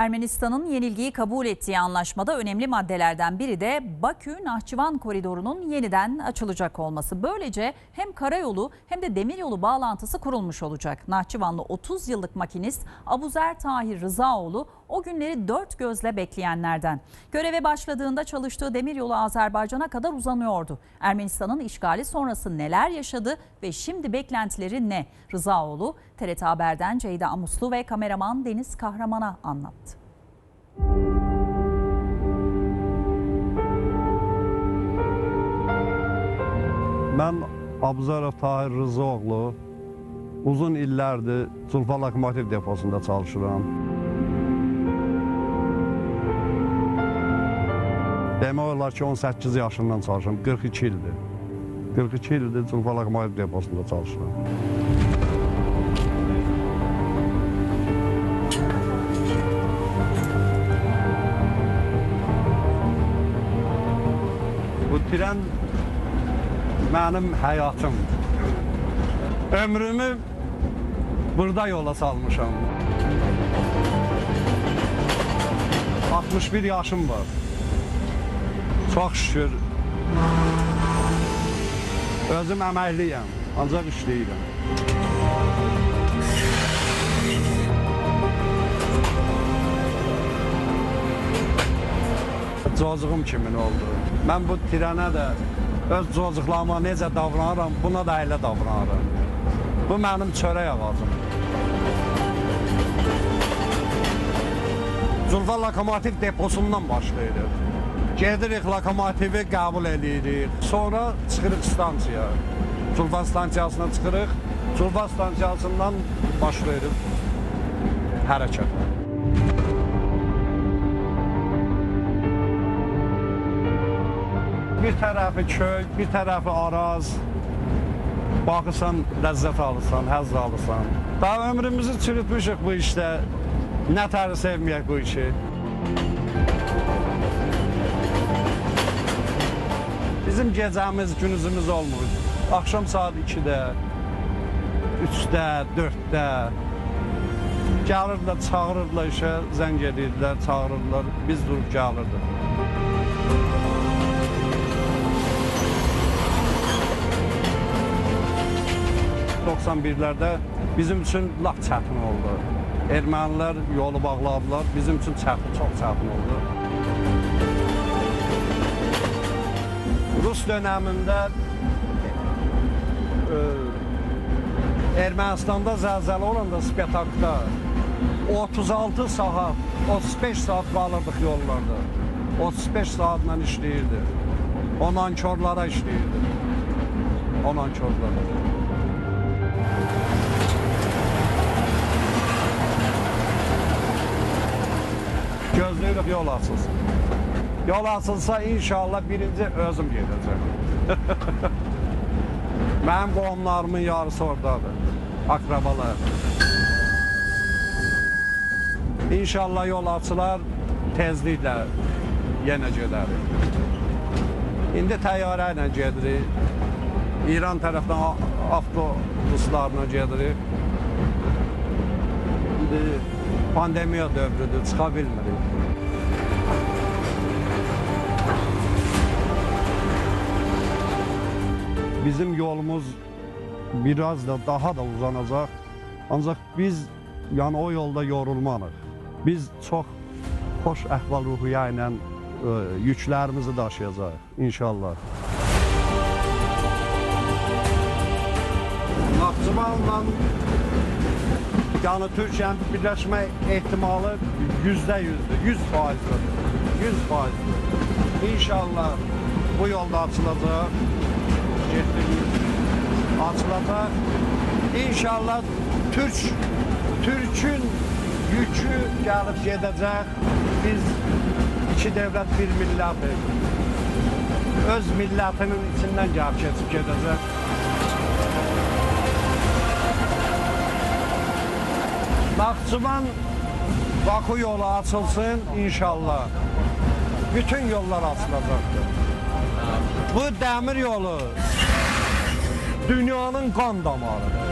Ermenistan'ın yenilgiyi kabul ettiği anlaşmada önemli maddelerden biri de Bakü-Nahçıvan koridorunun yeniden açılacak olması. Böylece hem karayolu hem de demiryolu bağlantısı kurulmuş olacak. Nahçıvanlı 30 yıllık makinist Abuzer Tahir Rızaoğlu o günleri dört gözle bekleyenlerden. Göreve başladığında çalıştığı demiryolu Azerbaycan'a kadar uzanıyordu. Ermenistan'ın işgali sonrası neler yaşadı ve şimdi beklentileri ne? Rızaoğlu TRT Haber'den Ceyda Amuslu ve kameraman Deniz Kahraman'a anlattı. Mən Abuzarov Tahir Rızaoğlu uzun illərdir Zulfa Lokomotiv deposunda çalışıram. Demək olar ki 18 yaşından çalışıram, 42 ildir. 42 ildir Zulfa Lokomotiv deposunda çalışıram. Bu tren mənim həyatım. Ömrümü burada yola salmışam. 61 yaşım var. Çox şükür. Özüm əməkliyəm, ancaq işləyirəm. Cocuğum kimin oldu. Mən bu trenə də öz cocuqlarıma necə davranıram, buna da elə davranıram. Bu mənim çörək ağacım. Zulfa Lokomotiv deposundan başlayırıq. Gedirik lokomotivi qəbul edirik. Sonra çıxırıq stansiyaya. Zulfa stansiyasına çıxırıq. Zulfa stansiyasından başlayırıq hərəkətə. Bir tərəfi köy, bir tərəfi araz. Baxırsan, ləzzət alırsan, həzz alırsan. Daha ömrümüzü çürütmüşük bu işdə. Nə tərə sevməyək bu işi. Bizim gecəmiz, günüzümüz olmur. Axşam saat 2-də, 3-də, 4-də gəlirlər, çağırırlar işə, zəng edirdilər, çağırırlar. Biz durub gəlirdik. 91-lərdə bizim üçün lap çətin oldu. Ermənilər yolu bağladılar, bizim üçün çətin, çox çətin oldu. Rus dönəmində e, Ermənistanda zəlzələ olanda Spetakda 36 saat, 35 saat qalırdıq yollarda. 35 saatla işləyirdi. O nankörlara işləyirdi. O nankörlara. Gözləyirik yol açılsın. Yol açılsa inşallah birinci özüm gedəcəm. Mənim qohumlarımın yarısı oradadır. Akrabalar. İnşallah yol açılar tezliklə yenə gedərik. İndi təyyarə ilə gedirik. İran tərəfdən avtobuslarla gedirik. İndi pandemiya dövrüdür, çıxa bilmirik. Bizim yolumuz biraz da daha da uzanacaq. Ancaq biz yəni o yolda yorulmarıq. Biz çox xoş əhval-ruhiyyə ilə ə, yüklərimizi daşıyacağıq inşallah. Naxçıvanla yəni Türkiyənin birləşmə ehtimalı yüzdə yüzdür, yüz faizdir, yüz faizdir. İnşallah bu yolda açılacaq, getdiyimiz açılacaq. İnşallah Türk, Türkün yükü gəlib gedəcək. Biz iki devlet bir millətik. Öz millətinin içindən gəlib keçib gedəcək. Naxçıvan Bakı yolu açılsın inşallah. Bütün yollar açılacaktır. Bu demir yolu dünyanın kan damarıdır.